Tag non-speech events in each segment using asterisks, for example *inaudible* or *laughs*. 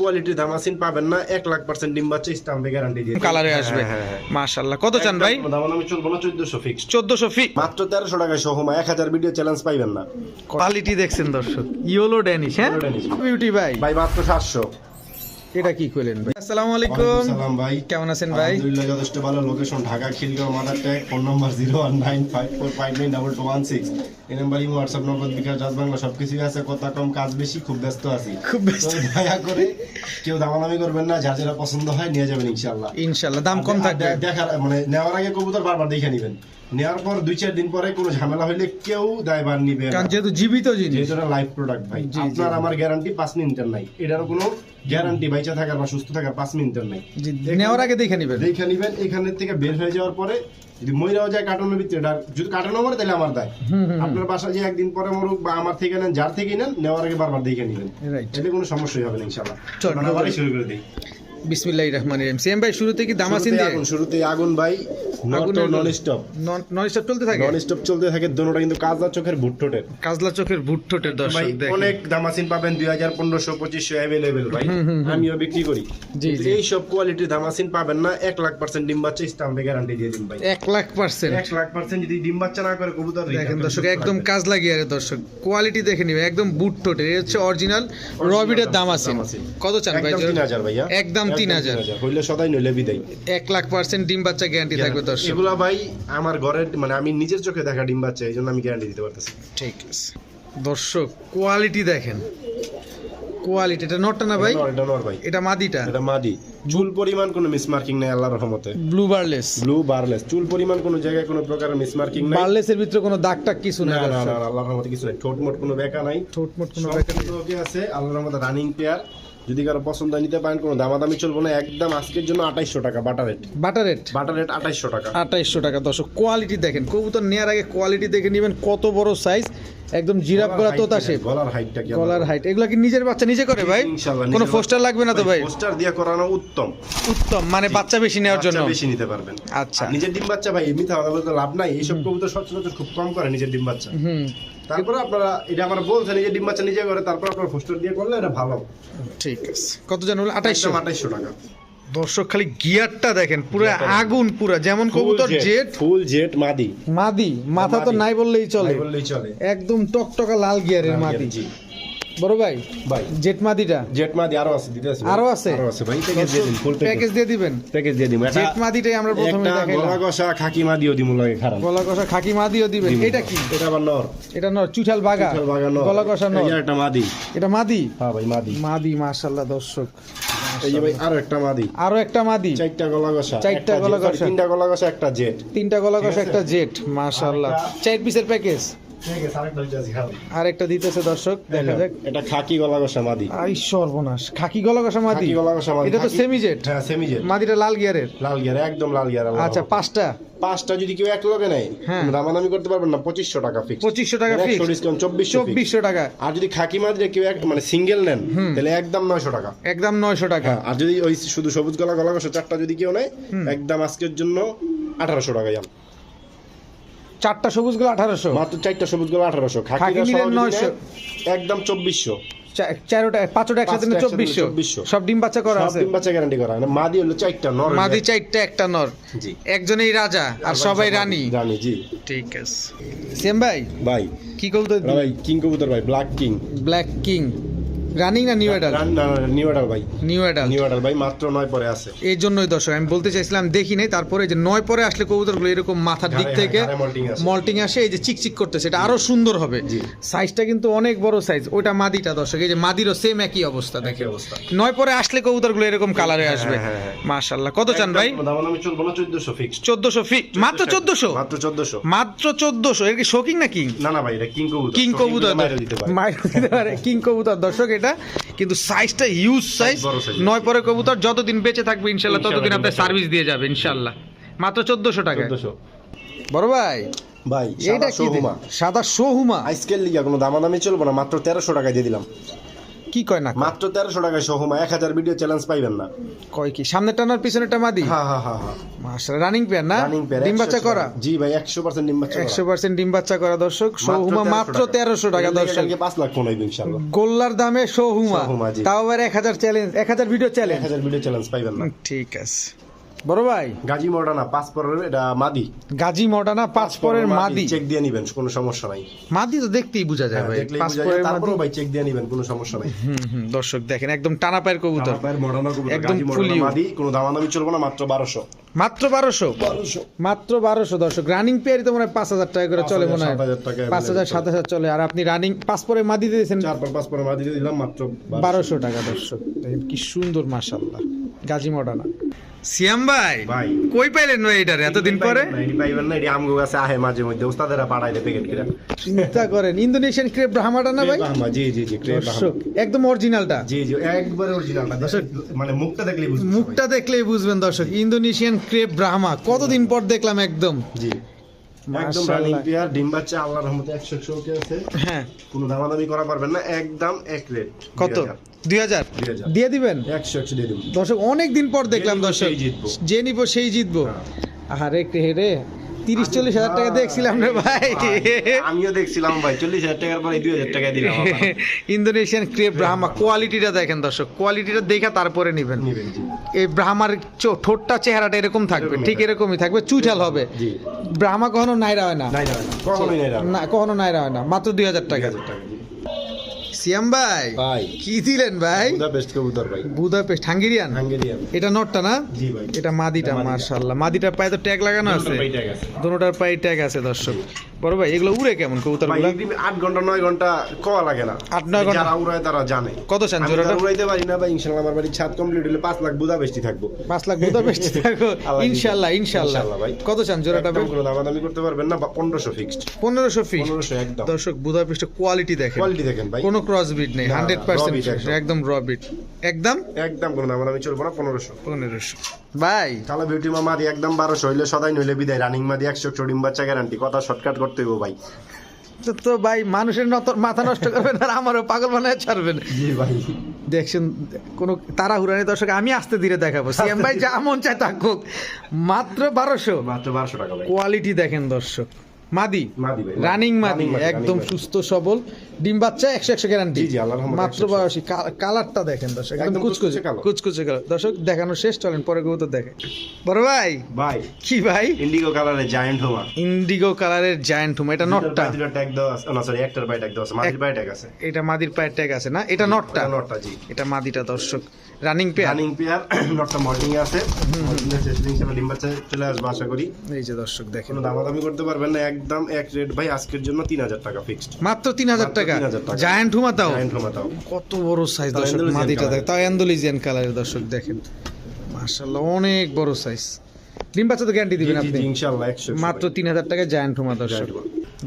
কোয়ালিটির ধামাসিন পাবেন না এক লাখ পার্সেন্ট ডিম বাচ্চা স্টাম্পে গ্যারান্টি দিয়ে কালারে আসবে। হ্যাঁ, হ্যাঁ, মাশাল্লাহ কত চান ভাই? দাম আমি চলবো না চোদ্দশো ফিক্স চোদ্দশো ফিক্স মাত্র তেরোশো টাকায় সহমা এক হাজার ভিডিও চ্যালেঞ্জ পাইবেন না। কোয়ালিটি দেখছেন দর্শক। ইয়োলো ড্যানিশ হ্যাঁ? বিউটি ভাই। ভাই মাত্র সাতশো। এটা কি ভাই? আসসালামু আলাইকুম। সালাম ভাই। কেমন আছেন ভাই? আলহামদুলিল্লাহ যথেষ্ট ভালো। Location Dhaka Khilgaon mother tag phone নম্বর এই নাম্বার ইমো হোয়াটসঅ্যাপ নগদ বিকাশ রাজ বাংলা সবকিছুই আছে। কথা কম কাজ বেশি খুব ব্যস্ত আছি। খুব ব্যস্ত। দয়া করে কেউ দামাদামি করবেন না। যার যেটা পছন্দ হয় নিয়ে যাবেন ইনশাল্লাহ ইনশাল্লাহ দাম কম থাকবে। দেখার মানে নেওয়ার আগে কবুতর বারবার দেখে নেবেন। নেওয়ার পর দুই চার দিন পরে কোনো ঝামেলা হইলে কেউ দায়ভার নিবে কারণ যেহেতু জীবিত জিনিস। যেহেতু এটা লাইফ প্রোডাক্ট ভাই। আপনার আমার গ্যারান্টি পাঁচ মিনিটের নাই। এটারও কোনো গ্যারান্টি বাইচা থাকার বা সুস্থ থাকার পাঁচ মিনিটের নাই। নেওয়ার আগে দেখে নেবেন। দেখে নিবেন এখানে থেকে বের হয়ে যাওয়ার পরে যদি মহিলাও যায় কাটানোর ভিতরে যদি কাটানো মরে তাহলে আমার দায়। আপনার বাসা যে একদিন পরে মরুক বা আমার থেকে নেন যার থেকে নেন নেওয়ার আগে বারবার দেখে নিবেন। এতে কোনো সমস্যাই হবে না ইনশাল্লাহ চল, শুরু করে দিই। বিসমিল্লাহির রহমানির রহিম। সেম ভাই শুরুতে কি দামাসিন দিয়ে আগুন শুরুতেই আগুন ভাই। নন স্টপ নন স্টপ চলতে থাকে? নন স্টপ চলতে থাকে দোনোটা কিন্তু কাজলা চোখের ভুট্টোটের কাজলা চোখের ভুট ঠোঁটের ভাই দর্শক দেখেন। অনেক দামাসিন পাবেন দুই হাজার পনেরোশো পঁচিশশো ভাই। আমিও বিক্রি করি। জি, জি। এই সব কোয়ালিটির দামাসিন পাবেন না এক লাখ পার্সেন্ট ডিম বাচ্চা স্টাম্পে গ্যারান্টি দিয়ে দিন ভাই। এক লাখ পার্সেন্ট এক লাখ পার্সেন্ট যদি ডিম বাচ্চা না করে কবুতর দেখেন দর্শক একদম কাজ লাগিয়ে আরে দর্শক কোয়ালিটি দেখে নিবে একদম বুট টোটের এর হচ্ছে অরিজিনাল রবিডের দাম দামাসিন। কত চান ভাই? একদম তিন হাজার ভাইয়া। একদম তিন হাজার। হইলে সদাই নইলে বিদায়। এক লাখ পার্সেন্ট ডিম বাচ্চা গ্যারান্টি থাকবে দর্শক। এগুলা ভাই আমার ঘরের মানে আমি নিজের চোখে দেখা ডিম বাচ্চা এই জন্য আমি গ্যারান্টি দিতে পারতেছি। ঠিক আছে। দর্শক কোয়ালিটি দেখেন। কোয়ালিটি এটা নটটা না ভাই? এটা নর ভাই। এটা মাদিটা? এটা মাদি। চুল পরিমাণ কোনো মিসমার্কিং নেই আল্লাহর রহমতে। ব্লু বার্লেস ব্লু বারলেস চুল পরিমাণ কোনো জায়গায় কোনো প্রকারের মিসমার্কিং নাই। বার্লেসের ভিতরে কোনো দাগ টাগ কিছু নাই না না আল্লাহর রহমতে কিছু নাই। ঠোঁট মোট কোনো বেকা নাই। ঠোঁট মোট কোনো কিছু ওকে আছে। আল্লাহর রহমতে রানিং পেয়ার যদি কারও পছন্দ হয় নিতে পারেন কোনো দামাদামি চলবে না। একদম আজকের জন্য আঠাইশশো টাকা butter rate butter rate butter rate আঠাইশশো টাকা। আঠাইশশো টাকা। দর্শক কোয়ালিটি দেখেন কবুতর নেওয়ার আগে কোয়ালিটি দেখে নেবেন কত বড় সাইজ একদম জিরাফ গলা তোতা শেপ গলার হাইটটা কি গলার হাইট এগুলা কি নিজের বাচ্চা নিজে করে ভাই? ইনশাআল্লাহ, কোনো পোস্টার লাগবে না তো ভাই পোস্টার দিয়ে করানো উত্তম। উত্তম মানে বাচ্চা বেশি নেওয়ার জন্য। বেশি নিতে পারবেন। আচ্ছা। নিজের ডিম বাচ্চা ভাই এমনি বলতে লাভ নাই। এইসব কবুতর সচরাচর খুব কম করে নিজের ডিম বাচ্চা। হুম। তারপরে আপনারা এটা আমরা বলছেন নিজের ডিম বাচ্চা নিজে করে তারপর আপনারা দিয়ে করলে এটা ভালো। ঠিক আছে। কত জানো আঠাইশশো একদম আঠাইশশো। টাকা। দর্শক খালি গিয়ারটা দেখেন পুরো আগুন পুরো। যেমন কবুতর জেট ফুল জেট মাদি। মাদি। মাথা তো নাই বললেই চলে। বললেই চলে। একদম টকটকা লাল গিয়ারের মাদি। জি। বড় ভাই? ভাই। আরও আছে দিতে আছে। আরও আছে? আরও আছে ভাই প্যাকেজ দিয়ে দিন ফুল প্যাকেজ দিয়ে দিবেন? প্যাকেজ দিয়ে এটা আমরা প্রথমে একটা গলা কষা খাকি মাদিও দিমু লাগে খারাপ। গলা কষা খাকি মাদিও দিবেন। এটা কি? এটা আবার নর। এটা নর চুঠাল বাগা। চুঠাল বাগানো গলা কষা নর। যে একটা মাদি। এটা মাদি? হ্যাঁ ভাই মাদি। মাদি মাশাআল্লাহ দর্শক। এই ভাই আরও একটা মাদি। আরও একটা মাদি। চারটা গলা কষা চারটা গলা কষা। তিনটা গলা কষা একটা জেট। তিনটা গলা কষা একটা জেট মাশাআল্লাহ। চার পিসের প্যাকেজ আরেকটা হচ্ছে আর দিতেছে দর্শক দেখা যাক। এটা খাকি গলা কষা মাদি। আই সর্বনাশ খাকি গলা কষা মাদি। গলা কষা মাদি এটা তো সেমি জেট হ্যাঁ সেমি জেট মাদিটা লাল গিয়ারের। লাল গিয়ার একদম লাল গিয়ার আচ্ছা পাঁচটা? পাঁচটা যদি কেউ এক লগে নেয় হ্যাঁ। দামাদামি করতে পারবেন না পঁচিশশো টাকা ফিক্স পঁচিশশো টাকা ফিক্স ডিসকাউন্ট চব্বিশশো চব্বিশশো টাকা। আর যদি খাকি কেউ এক মানে সিঙ্গেল নেন তাহলে একদম নয়শো টাকা। একদম নয়শো টাকা। হ্যাঁ আর যদি ওই শুধু সবুজ গলা গলা কষা চারটা যদি কেউ নেয় একদম আজকের জন্য আঠারোশো টাকা যান চারটা সবুজগুলো আঠারোশো। মাত্র চারটা সবুজ গলা আঠারোশো। খাকি 900 একদম চব্বিশশো। চারোটা পাঁচটা একসাথে পাঁচটা চব্বিশশো। সব ডিম বাচ্চা করা আছে। ডিম বাচ্চা গ্যারান্টি করা। মানে মাদি হলো চারটা নর মাদি চারটা একটা নর। জি। একজনেই রাজা আর সবাই রানী। রানী জি। ঠিক আছে। সেম ভাই ভাই। কি কবুতর ভাই কিং কবুতর ভাই black king black king running না নিউ অ্যাডাল নিউ অর্ডার ভাই নিউ অ্যাডাল নিউ অর্ডার ভাই মাত্র নয় পরে আছে। এই জন্যই দর্শক আমি বলতে চাইছিলাম দেখি নাই তারপরে যে নয় পরে আসলে কবুতরগুলো এরকম মাথার দিক থেকে। মল্টিং আসে এই যে চিকচিক করতেছে এটা আরও সুন্দর হবে। সাইজটা কিন্তু অনেক বড় সাইজ ওটা মাদিটা দর্শক এই যে মাদিরও সেম একই অবস্থা দেখে অবস্থা। নয় পরে আসলে কবুতরগুলো এরকম কালারে আসবে। হ্যাঁ, হ্যাঁ। মাশাল্লাহ কত চান ভাই? আমি চলবো না চোদ্দশো ফিক্স ফি মাত্র চোদ্দশো? মাত্র চোদ্দশো। মাত্র চোদ্দশো? এর কি শোকিং না কিং? না না ভাই এটা কিং কবুতর। কিং কবুতর মাইর দিতে পারে। কিং কবুতর দর্শক এটা কিন্তু সাইজটা হিউজ সাইজ নয় পরে কবুতর যতদিন বেঁচে থাকবে ইনশাল্লাহ ততদিন আপনার সার্ভিস দিয়ে যাবে ইনশাল্লাহ। মাত্র চোদ্দশো টাকা বড় ভাই ভাই এটা সাদা কি সোহুমা সাদা সোহুমা আজকের লিগা কোনো দামাদামি চলবো না মাত্র তেরোশো টাকায় দিয়ে দিলাম। কি কয় না মাত্র তেরোশো টাকায় সহমা এক হাজার ভিডিও চ্যালেঞ্জ পাইবেন না। কয় কি? সামনে টানার পিছনে পিছনেটা মাদি হ্যাঁ হ্যাঁ হ্যাঁ মাশাআল্লাহ রানিং পেয়ার না? রানিং পেয়ার ডিম বাচ্চা করা? জি ভাই একশো পার্সেন্ট ডিম বাচ্চা একশো পার্সেন্ট ডিম বাচ্চা করা দর্শক। সৌহুমা মাত্র তেরোশো টাকা দর্শক। কালকে পাঁচ লাখ কোন হইবে ইনশাল্লাহ গোল্লার দামে সৌহুমা। তাও আবার এক হাজার চ্যালেঞ্জ এক হাজার ভিডিও এক চ্যালেঞ্জ হাজার ভিডিও চ্যালেঞ্জ পাইবেন না। ঠিক আছে। বড় ভাই। গাজী মডানা পাঁচ পরের এটা মাদি। গাজী মডানা পাঁচ পরের মাদি চেক দিয়ে নিবেন কোনো সমস্যা নাই। মাদি তো দেখতেই বোঝা যায় হ্যাঁ, ভাই তারপরেও ভাই চেক দিয়ে নিবেন কোনো সমস্যা নাই। দর্শক দেখেন একদম টানা পায়ের কবুতর। আমার মডানা কবুতর একদম গাজী ফুলিও। মাদি কোনো দামাদামি চলবে না মাত্র বারোশো। মাত্র বারোশো? মাত্র বারোশো দর্শক। রানিং পেয়ারই তো মনে হয় পাঁচ হাজার টাকা করে চলে মনে হয়। পাঁচ হাজার সাত হাজার চলে। আর আপনি রানিং পাঁচ পরে মাদি দিয়েছেন। পরে মাদি দিয়ে দিলাম মাত্র বারোশো। টাকা দর্শক। কি সুন্দর মাশাল্লাহ গাজী মডানা সিয়াম ভাই ভাই। কই পাইলেন ভাই এটার এতদিন পরে? পাইবেন না এটা আমগো কাছে আহে মাঝে মধ্যে প্যাকেট করে। চিন্তা করেন ইন্দোনেশিয়ান ক্রেপ ব্রাহ্মাটা না ভাই? ব্রাহ্মা জি জি জি ক্রেপ ব্রাহ্মা। দর্শক একদম অরিজিনালটা জি জি একবারে অরিজিনালটা মানে মুখটা দেখলেই বুঝবেন মুখটা দেখলেই বুঝবেন দর্শক ইন্দোনেশিয়ান ক্রেপ ব্রাহ্মা কতদিন পর দেখলাম একদম। জি। একদম রানিং পেয়ার ডিম বাচ্চা আল্লাহর রহমতে 100 100 কে আছে। হ্যাঁ। কোনো দামাদামি করা পারবেন না একদম এক রেট কত? দুই হাজার। 2000 দিয়ে দিবেন? 100 100 দিয়ে দেব। দর্শক অনেক দিন পর দেখলাম দর্শক জিতবো। যে নিব সেই জিতবো। আরে কে রে? তিরিশ চল্লিশ হাজার টাকা দেখছিলাম রে ভাই। আমিও দেখছিলাম ভাই 40000 টাকার পরে 2000 টাকা দিলাম ইন্দোনেশিয়ান ক্রেপ ব্রাহ্মা কোয়ালিটিটা দেখেন দর্শক কোয়ালিটিটা দেখে তারপরে নেবেন। এই ব্রাহ্মার চো- ঠোঁটটা চেহারাটা এরকম থাকবে ঠিক এরকমই থাকবে চুইঠাল হবে। ব্রাহ্মা কখনো নাইরা হয় না। কখনো না কখনো নাইরা হয় না মাত্র দুই হাজার টাকা 1000 টাকা। জি সিয়াম ভাই। ভাই। কি দিলেন ভাই? বুদাপেস্ট কবুতর ভাই। Budapest Hungarian? হাঙ্গেরিয়ান। এটা নটটা না? জি ভাই। এটা মাদিটা মাশাআল্লাহ মাদিটা। মাদিটার পায়ে তো ট্যাগ লাগানো আছে। দুটোটার পায়ে ট্যাগ আছে দর্শক। বড় ভাই এগুলো উড়ে কেমন কবুতর এগুলি আট ঘণ্টা নয় ঘণ্টা কোয়া লাগে না। আট নয় ঘণ্টা? যারা উড়ায় তারা জানে। কত চান আমি জোড়াটা? উড়াইতে পারি না ভাই ইনশাল্লাহ আমার বাড়ির ছাদ কমপ্লিট হলে পাঁচ লাখ বুদা বেশি থাকব। পাঁচ লাখ বুদাপেস্ট থাকো। *laughs* আল্লাহ ইনশাল্লাহ দিবে। ইনশাল্লাহ। ইনশাল্লাহ ভাই। কত চান জোড়াটা একদম কোনো দামাদামি করতে পারবেন না পনেরোশো ফিক্সড পনেরোশো ফি পনেরোশো একদম। দর্শক বুদাপেস্টের কোয়ালিটি দেখেন। কোয়ালিটি দেখেন ভাই। কোনো ক্রস বিট নেই হান্ড্রেড পার্সেন্ট একদম। র বিট একদম? একদম কোনো দামাদামি চলবো না পনেরোশো। পনেরোশো। ভাই। তাহলে বিউটি মা মাদি একদম বারোশো হইলে সদাই নইলে বিদায়। রানিং মাদি একশো একশো ডিম বাচ্চা গ্যারান্টি কথা শর্টকাট করতে হইব ভাই। তো তো ভাই মানুষের নত- মাথা নষ্ট করবেন আর আমারও পাগল বানায় ছাড়বেন জি ভাই। দেখছেন কোন তাড়াহুড়ানি দর্শক আমি আস্তে ধীরে দেখাবো। সিএম ভাই যা মন চায় থাকুক মাত্র বারোশো। মাত্র বারোশো টাকা কোয়ালিটি দেখেন দর্শক। মাদি। রানিং মাদি। একদম সুস্থ সবল। ডিম বাচ্চা একশো একশো গ্যারান্টি মাত্র 100 বারোশি। কালারটা দেখেন দর্শক একদম কুচকুচে কুচকুচে কালার দর্শক দেখানো শেষ চলেন পরে তো দেখে। বড় ভাই। ভাই। কি ভাই? ইন্ডিগো কালারে জায়ান্ট হোমা। ইন্ডিগো কালারের জায়ান্ট হুম এটা নটটা ট্যাগ দেওয়া না সরি একটার বাই ট্যাগ দেওয়া আছে। মাদির ট্যাগ আছে। এটা মাদির পায়ের ট্যাগ আছে না? এটা নটটা নটটা জি। এটা মাদিটা দর্শক। রানিং পেয়ার রানিং পেয়ার নটটা মর্নিং এ আছে। শেষ দিন ডিম বাচ্চা চলে আসবে আশা করি। এই যে দর্শক দেখেন। দামাদামি করতে পারবেন না একদম এক রেট ভাই আজকের জন্য তিন হাজার টাকা ফিক্সড মাত্র তিন হাজার টাকা? 3,000 টাকা। জায়ান্ট হুমা তাও জায়ান্ট হোমা তাও কত বড় সাইজ দর্শক মাদিটা। দেখ তাও অ্যান্ডোলিজিয়ান কালারের দর্শক দেখেন। মাশাআল্লাহ অনেক বড় সাইজ ডিম বাচ্চা তো গ্যারান্টি দিবেন আপনি? ইনশাআল্লাহ একশো মাত্র তিন হাজার টাকায় জায়ান্ট হুমা দর্শক।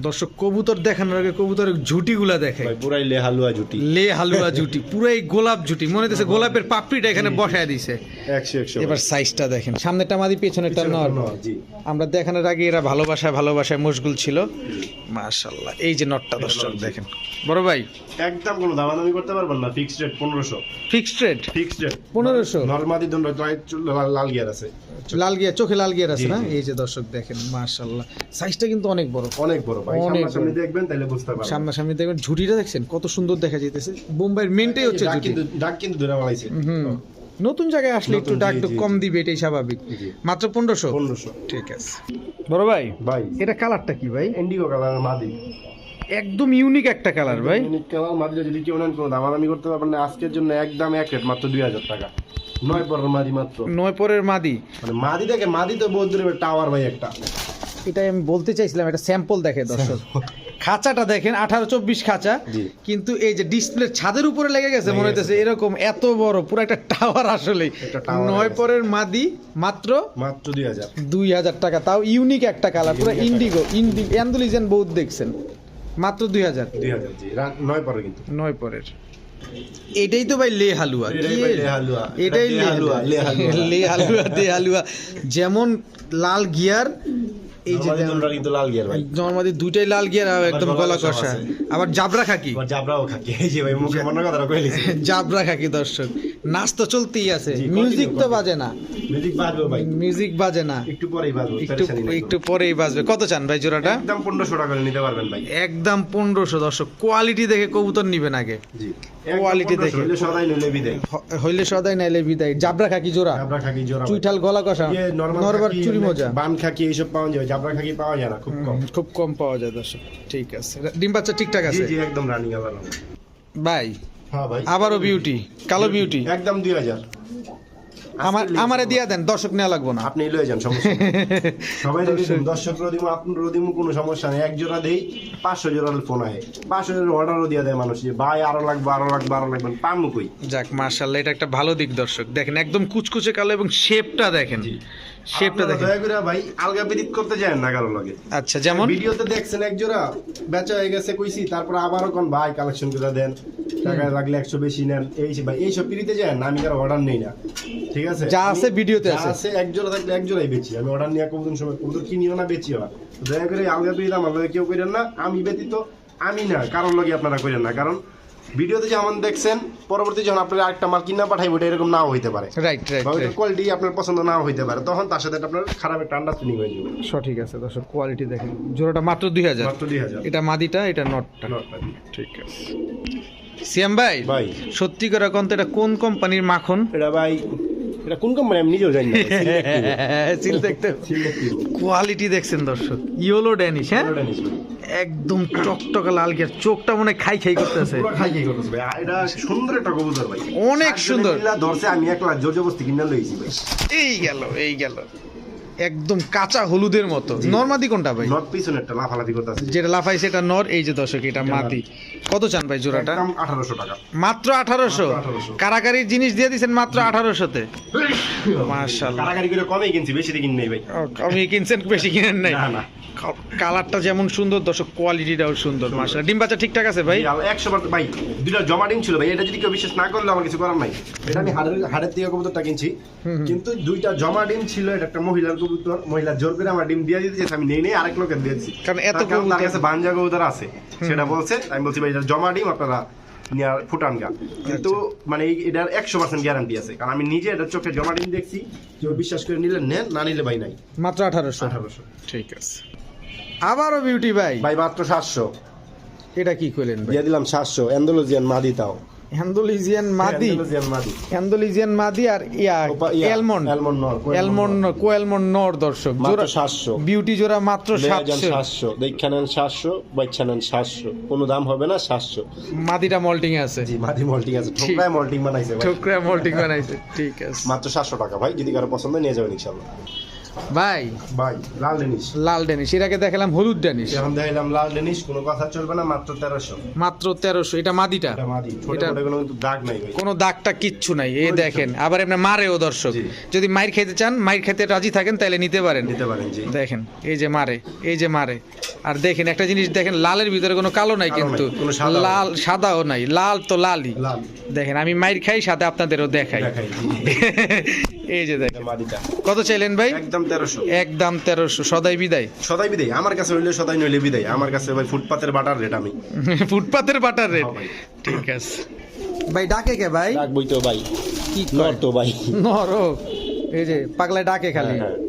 দর্শক কবুতর দেখানোর আগে কবুতরের ঝুটিগুলা দেখে। ভাই পুরাই লে হালুয়া জুটি লে হালুয়া ঝুটি পুরাই গোলাপ ঝুটি। মনে হচ্ছে গোলাপের পাপড়িটা এখানে বসায় দিছে। এবার সাইজটা দেখেন। সামনেটা মাদি পেছনেরটা নর। আমরা দেখানোর আগে এরা ভালোবাসায় ভালোবাসায় মশগুল ছিল। মাশাল্লাহ এই যে নটটা দর্শক দেখেন। বড় ভাই। একদম কোনো দামাদামি করতে পারবেন না ফিক্সড রেট পনেরোশো। ফিক্সড রেট ফিক্সড রেট 1500 নর্মাদি দণ্ড লাল গিয়ার আছে। লাল গিয়া চোখে লাল গিয়ার আছে না? এই যে দর্শক দেখেন মাশাল্লাহ সাইজটা কিন্তু অনেক বড়। অনেক বড় ভাই। অনেক সামনে দেখবেন তাহলে বুঝতে পারবেন। সামনাসামনি দেখবেন। ঝুটিটা দেখছেন কত সুন্দর দেখা যাইতেছে। বোম্বাইয়ের মেনটাই হচ্ছে ডাক কিন্তু ডাক কিন্তু ধরে বাড়াইছে হুম নতুন জায়গায় আসলে একটু ডাক একটু কম দিবে এটাই স্বাভাবিক। মাত্র পনেরোশো? পনেরোশো। ঠিক আছে। বড় ভাই ভাই। এটা কালারটা কি ভাই? ইন্ডিগো কালার মাদি। একদম ইউনিক একটা কালার ভাই। ইউনিক কালার মাদিটা যদি কেউ নেন কোনো দামাদামি করতে পারবেন না। আজকের জন্য একদম এক রেট মাত্র দুই হাজার টাকা। নয় পরের মাদি মাত্র। নয় পরের মাদি। মানে মাদি দেখে মাদি তো বহুত দূরে টাওয়ার ভাই একটা। এটাই আমি বলতে চাইছিলাম একটা স্যাম্পল দেখে দর্শক। খাঁচাটা দেখেন আঠারো চব্বিশ খাঁচা। কিন্তু এই যে ডিসপ্লের ছাদের উপরে লেগে গেছে মনে হইতেছে এরকম এত বড় পুরো একটা টাওয়ার আসলে নয় পরের মাদি মাত্র মাত্র দুই হাজার। দুই হাজার টাকা তাও ইউনিক একটা কালার পুরো ইন্ডিগো ইন্ডি অ্যান্ডুলিজেন বহুত দেখছেন। মাত্র দুই হাজার। দুই হাজার নয় পরে কিন্তু। নয় পরের। এটাই তো ভাই লে হালুয়া। এটাই কি ভাই লে হালুয়া। এটাই লে হালুয়া, হালুয়া। লে হালুয়া। *laughs* লে হালুয়া দে হালুয়া। যেমন লাল গিয়ার এই যে আমাদের কিন্তু লাল গিয়ার ভাই। নর্মালি দুইটাই লাল গিয়ার আর একদম গলা কষা আবার জাবরা খাকি। আবার জাবরাও খাকি। এই যে ভাই মুখে কথাটা কই *laughs* জাবরা খাকি দর্শক। নাচ তো চলতেই আছে। মিউজিক তো বাজে না। মিউজিক বাজবে ভাই। মিউজিক বাজে না। একটু পরেই বাজবে একটু একটু পরেই বাজবে। কত চান ভাই জোড়াটা? একদম 1500 টাকা নিতে পারবেন ভাই। একদম পনেরোশো দর্শক। কোয়ালিটি দেখে কবুতর নিবেন আগে। জি। Quality একদম 1500 দেখে। হইলে সদাই নিলে বিদায়। হইলে সদাই নাইলে বিদায়। জাবরা খাকি জোড়া? জাবরা খাকি জোড়া। চুইঠাল গলা কষা? ইয়ে, নরবার চুরি মানে বান খাকি এইসব পাওয়া যায় জাবরা খাকি পাওয়া যায় না খুব কম। খুব কম পাওয়া যায় দর্শক। ঠিক আছে। ডিম বাচ্চা ঠিকঠাক জি আছে? জি একদম রানিং আবার ভাই হ্যাঁ ভাই। আবারও বিউটি কালো বিউটি একদম 2000 আমার আমারে। দিয়া দেন দর্শক নেওয়া লাগবো না। আপনি লয়ে যান সমস্যা *laughs* সবাই দেখেন দর্শক রদিম আপনার রদিমু কোনো সমস্যা নেই এক জোড়া দেই পাঁচশো জোড়া ফোন আয় পাঁচশো জোড়া অর্ডারও দিয়ে দেয় মানুষ যে ভাই আরও লাগবে আরও লাগবে আরও লাগবে। পামু কই? যাক মার্শাল্লাহ এটা একটা ভালো দিক দর্শক। দেখেন একদম কুচকুচে কালো এবং শেপটা দেখেন। শেপটা দেখেন। দয়া করে ভাই আলগা করতে যায় না কারও লগে। আচ্ছা যেমন? ভিডিওতে দেখছেন এক জোড়া বেচা হয়ে গেছে কইছি তারপর আবারও কোন ভাই কালেকশন করে দেন টাকা লাগলে একশো বেশি নেন। এই ভাই এইসব পিড়িতে যায় না আমি কারও অর্ডার নেই না। ঠিক আছে? যা আছে ভিডিওতে আছে। আছে এক জোড়া থাকলে এক জোড়াই বেচি। আমি অর্ডার নিয়ে কবুতর সময় কিনিও না বেচিও না। দয়া করে আলগা পিড়িতে আমার লগে কেউ করেন না আমি ব্যতীত আমি না কারোর লগে আপনারা করেন না। কারণ ভিডিওতে যেমন দেখছেন পরবর্তী যখন আপনার আরেকটা মাল কিনা পাঠাইব এটা এরকম নাও হইতে পারে। রাইট রাইট কোয়ালিটি আপনার পছন্দ নাও হইতে পারে। তখন তার সাথে আপনার খারাপ একটা আন্ডারস্ট্যান্ডিং হয়ে যাবে। সঠিক আছে দর্শক কোয়ালিটি দেখেন। জোড়াটা মাত্র দুই হাজার। মাত্র দুই হাজার। এটা মাদিটা এটা নটটা। নটটা। ঠিক আছে। সিয়াম ভাই ভাই। সত্যি করে তো এটা কোন কোম্পানির মাখন? এটা ভাই এটা কোন কোম্পানি আমি নিজেও জানি সিল *laughs* দেখতে কোয়ালিটি দেখছেন দর্শক। ইয়েলো ড্যানিশ হ্যাঁ? একদম টকটকা লাল গিয়ার চোখটা মনে হয় খাই খাই করতেছে। খাই খাই করতেছে ভাই। এটা সুন্দর একটা কবুতর ভাই। অনেক সুন্দর। ধরছে আমি একলা জোর জবস্তি কিনে লইছি ভাই। এই গেল এই গেল। একদম কাঁচা হলুদের মতো। নরমাদি কোনটা ভাই? পিছনে একটা লাফালাফি করতেছে। যেটা লাফাই সেটা নর এই যে দর্শক এটা মাদি কত চান ভাই জোড়াটা? একদম আঠারোশো টাকা। মাত্র আঠারোশো? মাত্র 1800 কারাকারির জিনিস দিয়ে দিচ্ছেন মাত্র আঠারোশোতে? *laughs* মাশাআল্লাহ। কারাকারি করে কমেই কিনছি বেশি দিয়ে কিনি ভাই। আমি কিনছেন বেশি কিনেন নাই। না না। কালারটা যেমন সুন্দর দর্শক কোয়ালিটিটাও সুন্দর মাশাআল্লাহ। ডিম বাচ্চা ঠিকঠাক আছে ভাই? একশো বার ভাই দুটা জমা ডিম ছিল ভাই এটা যদি কেউ বিশ্বাস না করলে আমার কিছু করার নাই। এটা আমি হাড়ের হাড়ের থেকে কবুতরটা কিনছি। কিন্তু দুইটা জমা ডিম ছিল এটা একটা মহিলার কবুতর মহিলা জোর করে আমার ডিম দিয়ে দিতে আমি নেই নেই আরেক লোকের দিয়ে দিচ্ছি কারণ এত তার কাছে বাঞ্জা কবুতর আছে। সেটা বলছে আমি বলছি ভাই এটা জমা ডিম আপনারা নিয়ে ফুটান গা। কিন্তু মানে এটার একশো পার্সেন্ট গ্যারান্টি আছে। কারণ আমি নিজে এটা চোখে জমা ডিম দেখছি কেউ বিশ্বাস করে নিলে নেন না নিলে ভাই নাই। মাত্র আঠারোশো। আঠারোশো। ঠিক আছে। আবারও বিউটি ভাই। ভাই মাত্র সাতশো। এটা কি করলেন দিয়ে দিলাম সাতশো। অ্যান্ডোলজিয়ান মাদি তাও। মাদি। অ্যান্ডোলজিয়ান মাদি। আর ইয়া ওপা- অ্যালমন্ড অ্যালমন্ড নর, কোয়েলমন্ড নর। দর্শক। জোড়া সাতশো। বিউটি জোড়া মাত্র সাতশো সাতশো। সাতশো। দেখে নেন সাতশো বাচ্চা নেন সাতশো। কোনো দাম হবে না সাতশো। মাদিটা মল্টিং আছে। জি মাদি মল্টিং আছে। ঠোকরায় মল্টিং বানাইছে ভাই। ঠুকরা মল্টিং বানাইছে। ঠিক আছে। মাত্র সাতশো টাকা ভাই যদি কারও পছন্দ নিয়ে যাবেন ভাই ভাই লাল ডেনিস লাল ড্যানিশ এর আগে দেখালাম হলুদ ড্যানিশ এখন দেখাইলাম লাল ডেনিস কোনো কথা চলবে না মাত্র তেরোশো। মাত্র তেরোশো এটা মাদিটা। এটা মাদি এটা- কোনো কিন্তু দাগ নাই ভাই। কোনো দাগটা কিচ্ছু নাই এই দেখেন। আবার এমনি মারেও দর্শক। যদি মাইর খেতে চান মাইর খেতে রাজি থাকেন তাহলে নিতে পারেন। নিতে পারেন জি। দেখেন এই যে মারে এই যে মারে। আর দেখেন একটা জিনিস দেখেন লালের ভিতরে কোনো কালো নাই কিন্তু। লাল সাদাও নাই লাল তো লালই। লাল। দেখেন আমি মাইর খাই সাথে আপনাদেরও দেখাই। *laughs* এই যে দেখেন। কত চাইলেন ভাই? একদম তেরোশো। একদম তেরোশো। সদাই বিদায়? সদাই বিদায়। আমার কাছে হইলে সদাই নইলে বিদায়। আমার কাছে ভাই ফুটপাতের বাটার রেট আমি। *laughs* ফুটপাতের বাটার রেট হ্যাঁ ঠিক আছে। ভাই ডাকে কে ভাই? ডাকবই তো ভাই। কি নর তো ভাই। নর এই যে পাগলায় ডাকে খালি। হ্যাঁ, হ্যাঁ।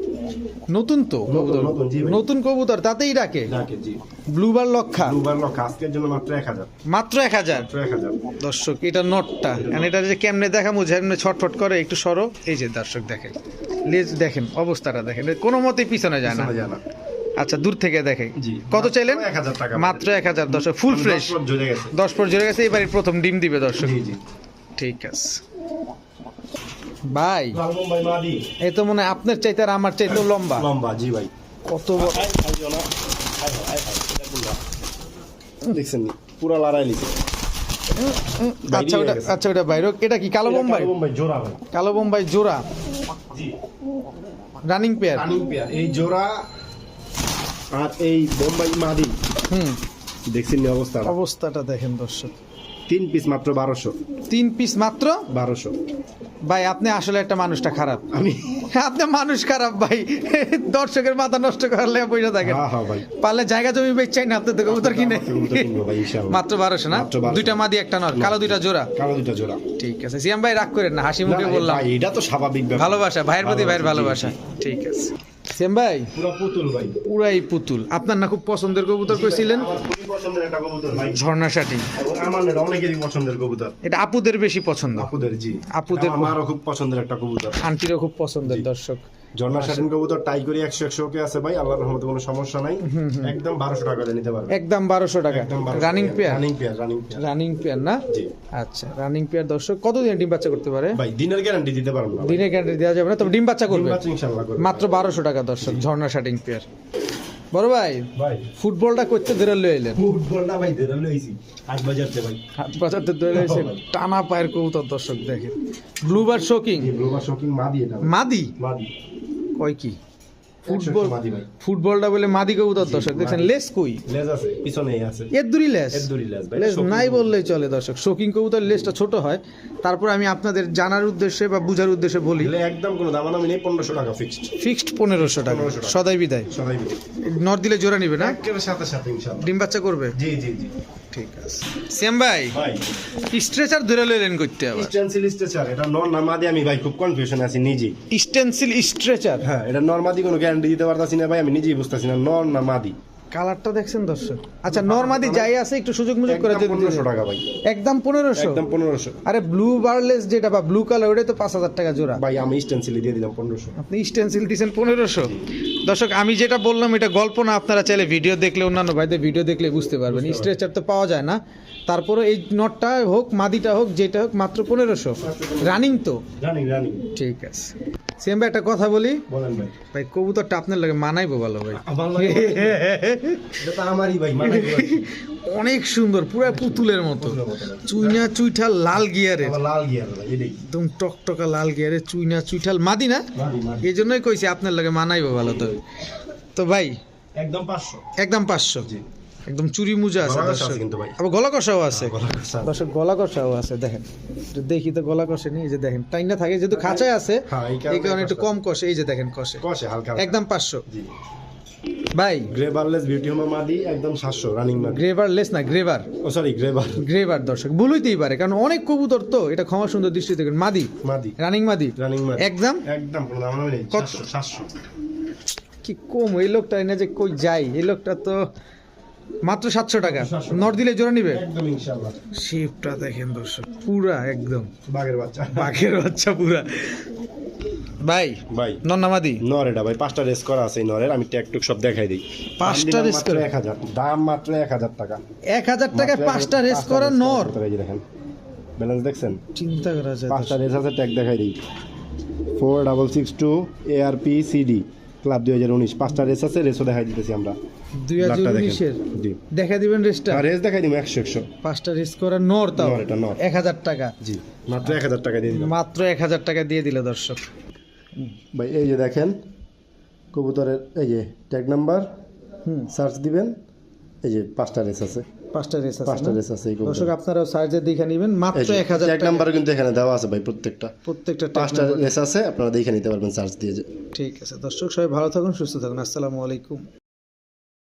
নতুন তো নতুন, কবুতর। নতুন, কবুতর তাতেই ডাকে ডাকে জি। ব্লুবার লক্ষা? আজকের জন্য মাত্র এক হাজার। মাত্র এক হাজার? দর্শক এটা নটটা। কারণ এটা যে কেমনে দেখা মুঝে এমনি ছটফট করে একটু সরো। এই যে দর্শক দেখেন। লেজ দেখেন অবস্থাটা দেখেন। কোনো মতেই পিছনে যায় না। আচ্ছা দূর থেকে দেখে। কত চাইলেন? মাত্র 1000 টাকা। মাত্র এক হাজার দর্শক ফুল ফ্রেশ দশ গেছে। দশ পর জুড়ে গেছে এবারে প্রথম ডিম দিবে দর্শক। ঠিক আছে। ভাই। লাল মুম্বাই মাদি। এই তো মনে আপনার চাইতে আর আমার চাইতেও লম্বা। লম্বা জি ভাই। কত বড় দেখছেন পুরা লড়াই লিখে আচ্ছা ওটা আচ্ছা ওটা এটা কি কালো বোম্বাই? জোড়া ভাই। কালো বোম্বাই জোড়া? রানিং পেয়ার রানিং পেয়ার এই জোড়া আর এই বোম্বাই মাদি। হুম। দেখছেন অবস্থা? অবস্থাটা দেখেন দর্শক। তিন পিস মাত্র বারোশো। তিন পিস মাত্র? বারোশো। ভাই আপনি আসলে একটা মানুষটা খারাপ। আমি আপনি মানুষ খারাপ ভাই। দর্শকের মাথা নষ্ট করলে পয়সা থাকে। হ্যাঁ হ্যাঁ পারলে জায়গা জমি বেচাই না আপনার তো কবুতর কিনে মাত্র বারোশো না? দুইটা মাদি একটা নর। কালো দুইটা জোড়া? কালো দুটা জোড়া। ঠিক আছে। সিয়াম ভাই রাগ করেন না হাসি মুখে বললাম। এটা তো স্বাভাবিক ভালোবাসা ভাইয়ের প্রতি ভাইয়ের ভালোবাসা, ঠিক আছে। সিয়াম ভাই? পুরো পুতুল ভাই। পুরাই পুতুল। আপনার না খুব পছন্দের কবুতর কইছিলেন? ঝর্ণা শাটি। এবং আমার না অনেকেরই পছন্দের কবুতর। এটা আপুদের বেশি পছন্দ। আপুদের জি। আপুদের- আমার মারও খুব পছন্দের একটা কবুতর। আন্টিরও খুব পছন্দের দর্শক। ঝর্ণা কবুতর টাই করে একশো একশো ওকে আছে ভাই আল্লাহর রহমতে কোনো সমস্যা নাই। একদম বারোশো টাকা দিয়ে নিতে পারবে। একদম বারোশো টাকা। Running pair running pair running pair running pair না? আচ্ছা রানিং পেয়ার দর্শক। কতদিন ডিম বাচ্চা করতে পারে? ভাই দিনের গ্যারান্টি দিতে পারব না ভাই। দিনে গ্যারান্টি দেওয়া যাবে না তবে ডিম বাচ্চা করবে। করবে। মাত্র বারোশো টাকা দর্শক ঝর্ণা শাটিং পেয়ার বড় ভাই ভাই। ফুটবলটা করতে ধরে লয়ে এলেন। ফুটবলটা ভাই ধরে লইছি হাট বাজারতে ভাই। হাত বাজারতে ধরে লইছে টানা পায়ের কবুতর দর্শক দেখে ব্লুবার শোকিং ব্লুবার শোকিং মাদি এটা মাদি? মাদি। কয় কি? ফুটবল ফুটবলটা বলে মাদি কবুতর দর্শক দেখছেন লেস কই? লেজ আছে পিছনেই আছে। লেস ভাই লেস নাই বললেই চলে দর্শক শোকিং কবুতর লেসটা ছোট হয়। তারপর আমি আপনাদের জানার উদ্দেশ্যে বা বুঝার উদ্দেশ্যে বলি। একদম কোনো দামাদামি নেই পনেরোশো টাকা ফিক্সড ফিক্সড পনেরোশো টাকা। 1500 টাকা। সদাই বিদায়। সবাই নর দিলে জোড়া নিবে না? একেবারে সাথে সাথে ইনশাআল্লাহ। ডিম বাচ্চা করবে? জি জি জি। ঠিক আছে। সেম ভাই? স্ট্রেচার ধরে লইলেন করতে আবার। স্টেনসিল স্ট্রেচার এটা নর নামাদি আমি ভাই খুব কনফিউশন আছি নিজেই। স্টেনসিল স্ট্রেচার হ্যাঁ এটা নর্মাদি কোনো গ্যারান্টি দিতে পারতাছি না ভাই আমি নিজেই বুঝতাছি না নর না মাদি কালারটা দেখছেন দর্শক? আচ্ছা নরমাদি যাই আছে একটু সুযোগ মুযোগ করে যদি পনেরোশো টাকা ভাই। একদম 1500 একদম 1500 আরে ব্লু বারলেস যেটা বা ব্লু কালার ওটা তো পাঁচ হাজার টাকা জোড়া। ভাই আমি স্টেনসিল দিয়ে দিলাম পনেরোশো। আপনি স্টেনসিল দিয়েছেন পনেরোশো? দর্শক আমি যেটা বললাম এটা গল্প না আপনারা চাইলে ভিডিও দেখলে অন্যান্য ভাইদের ভিডিও দেখলে বুঝতে পারবেন। স্ট্রেচার তো পাওয়া যায় না। তারপরে এই নটটা হোক মাদিটা হোক যেটা হোক মাত্র পনেরোশো। রানিং তো? ঠিক আছে। সেম ভাই একটা কথা বলি? ভাই। কবুতরটা আপনার লাগে মানাইবো ভালো ভাই। আমারই ভাই অনেক সুন্দর পুরো পুতুলের মতো। চুইনা চুইঠাল লাল গিয়ারের লাল গিয়ার একদম টকটকা লাল গিয়ারের চুইনা চুইঠাল। মাদি না? এই জন্যই কইছি আপনার লাগে মানাইবো ভালো তো। তো ভাই একদম পাঁচশো। একদম পাঁচশো। জি। একদম চুরি মুজা আছে দর্শক। আছে আবার গলা কষাও আছে। গলা দর্শক গলা কষাও আছে দেখেন। দেখি তো গলা কষে নি এই যে দেখেন টাইনটা থাকে যেহেতু খাঁচায় আছে হ্যাঁ, এই কারণে একটু কম কষে এই যে দেখেন কষে। কষে হালকা। একদম পাঁচশো। ভাই। গ্রে বারলেস বিউটি হোমা মাদি একদম সাতশো রানিং মাদি গ্রেভার লেস না গ্রেভার। ও সরি গ্রেভার। গ্রেভার দর্শক ভুলইতেই পারে কারণ অনেক কবুতর তো এটা ক্ষমা সুন্দর দৃষ্টি দেখেন মাদি। মাদি। রানিং মাদি। রানিং মাদি। একদম? একদম কোনো দাম নেই। কত? সাতশো সাতশো। কি কম এই লোকটা এনে যে কই যায় এই লোকটা তো মাত্র সাতশো টাকা। 700 নর দিলে জোড়া নিবে? শেপটা দেখেন দর্শক পুরা একদম। বাঘের বাচ্চা। বাঘের বাচ্চা পুরা। ভাই ভাই। নর এটা ভাই পাঁচটা রেস করা আছে নরের আমি ট্যাগ টুক সব দেখাই দিই। পাঁচটা race করা? এক হাজার। দাম মাত্র এক হাজার টাকা। এক হাজার টাকায় পাঁচটা রেস করা নর। দেখেন। ব্যালেন্স দেখছেন? চিন্তা করা যায় পাঁচটা রেস আছে ট্যাগ দেখাই দিই। Four double six two ARP CD club দুই হাজার উনিশ। পাঁচটা রেস আছে রেসও দেখাই দিতেছি আমরা। দুই হাজার। উনিশের? দেখা দিবেন রেসটা? আর রেস দেখাই দিব একশো একশো। পাঁচটা রেস করা নর তাও? এটা নর। এক হাজার টাকা? জি মাত্র এক হাজার টাকা দিয়ে দিলাম। মাত্র এক হাজার টাকা দিয়ে দিল দর্শক। ভাই এই যে দেখেন কবুতরের এই যে ট্যাগ নাম্বার হুম। সার্চ দিবেন এই যে পাঁচটা রেস আছে। পাঁচটা রেস আছে পাঁচটা রেস আছে দর্শক আপনারা আপনারাও দেখে নেবেন মাত্র এক হাজার ট্যাগ টাকা। নাম্বার কিন্তু এখানে দেওয়া আছে ভাই প্রত্যেকটা। প্রত্যেকটা পাঁচটা রেস আছে আপনারা দেখে নিতে পারবেন চার্জ দিয়ে। ঠিক আছে দর্শক সবাই ভালো থাকুন সুস্থ থাকুন। আসসালামু আলাইকুম।